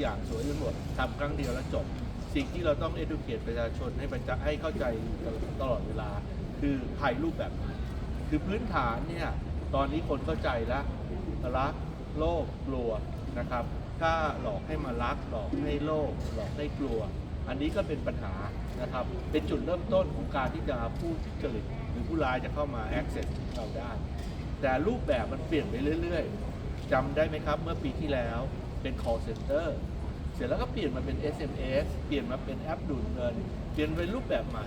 อย่างสวยไปหมดทำครั้งเดียวแล้วจบ สิ่งที่เราต้อง educate ประชาชนให้ประจะให้เข้าใจตลอดเวลา คือภัยรูปแบบใหม่คือพื้นฐานเนี่ยตอนนี้คนเข้าใจแล้วรักโลภกลัวนะครับ ถ้าหลอกให้มารักหลอกให้โลภหลอกให้กลัว อันนี้ก็เป็นปัญหานะครับ เป็นจุดเริ่มต้นของการที่จะผู้ทุจริตหรือผู้ร้ายจะเข้ามา access เราได้ แต่รูปแบบมันเปลี่ยนไปเรื่อยๆ จำได้ไหมครับ เมื่อปีที่แล้วเป็น call center เสร็จแล้วก็เปลี่ยนมาเป็น SMS เปลี่ยนมาเป็นแอปดูดเงิน เปลี่ยนเป็นรูปแบบใหม่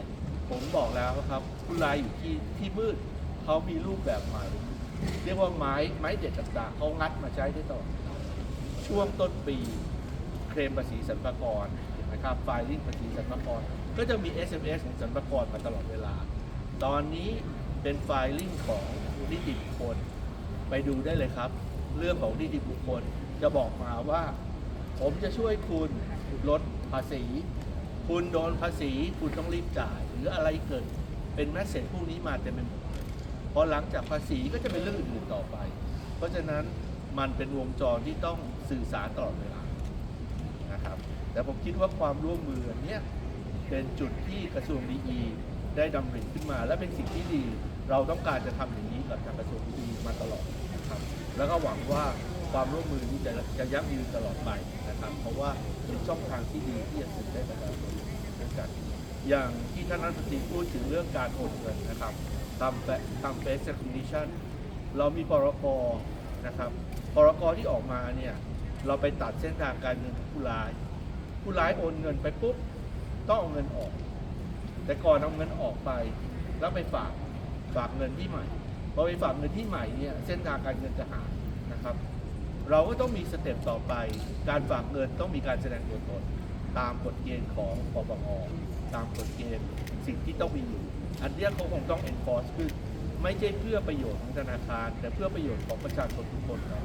ผมบอกแล้วครับผู้ร้ายอยู่ที่ที่มืดเขามีรูปแบบใหม่ เรียกว่าไม้ไม้เด็ดต่างๆเขางัดมาใช้ได้ตลอช่วงต้นปีเคลมภาษีสรรพากรนะครับไฟลิ่งภาษีสรรพากรก็จะมี SMS ของสรรพากรมาตลอดเวลา ตอนนี้เป็นไฟลิ่งของนิติบุคคลไปดูได้เลยครับ เรื่องของนิติบุคคล จะบอกมาว่า ผมจะช่วยคุณลดภาษี คุณโดนภาษี คุณต้องรีบจ่าย หรืออะไรเกิดเป็นแมสเซจพวกนี้มาเต็มไปหมดพอหลังจากภาษีก็จะเป็นเรื่องอื่นต่อไป เพราะฉะนั้นมันเป็นวงจรที่ต้องสื่อสารตลอดเวลานะครับ แต่ผมคิดว่าความร่วมมือเนี้ยเป็นจุดที่กระทรวงดีได้ดำริขึ้นมา และเป็นสิ่งที่ดี เราต้องการจะทำอย่างนี้กับทางกระทรวงดีมาตลอด นะครับ แล้วก็หวังว่าความร่วมมือนี้จะจะยั่งยืนตลอดไปนะครับ เพราะว่าเป็นช่องทางที่ดีที่จะสื่อได้ประชาชนด้วยกัน อย่างที่ท่านรัฐมนตรีพูดถึงเรื่องการโอนเงินนะครับตามแตามเฟส recognition เรามีพรกนะครับพรกที่ออกมาเนี่ยเราไปตัดเส้นทางการเงินผู้ร้าย ผู้ร้ายโอนเงินไปปุ๊บต้องเอาเงินออก แต่ก่อนเอาเงินออกไป แล้วไปฝากฝากเงินที่ใหม่ พอไปฝากเงินที่ใหม่เนี่ยเส้นทางการเงินจะหายนะครับ เราก็ต้องมีสเต็ปต่อไป การฝากเงินต้องมีการแสดงตัวตนตามกฎเกณฑ์ของปปงตามกฎเกณฑ์สิ่งที่ต้องมีอยู่ อันเนี้ยเขาคงต้อง enforce คือไม่ใช่เพื่อประโยชน์ของธนาคาร แต่เพื่อประโยชน์ของประชาชนทุกคนครับ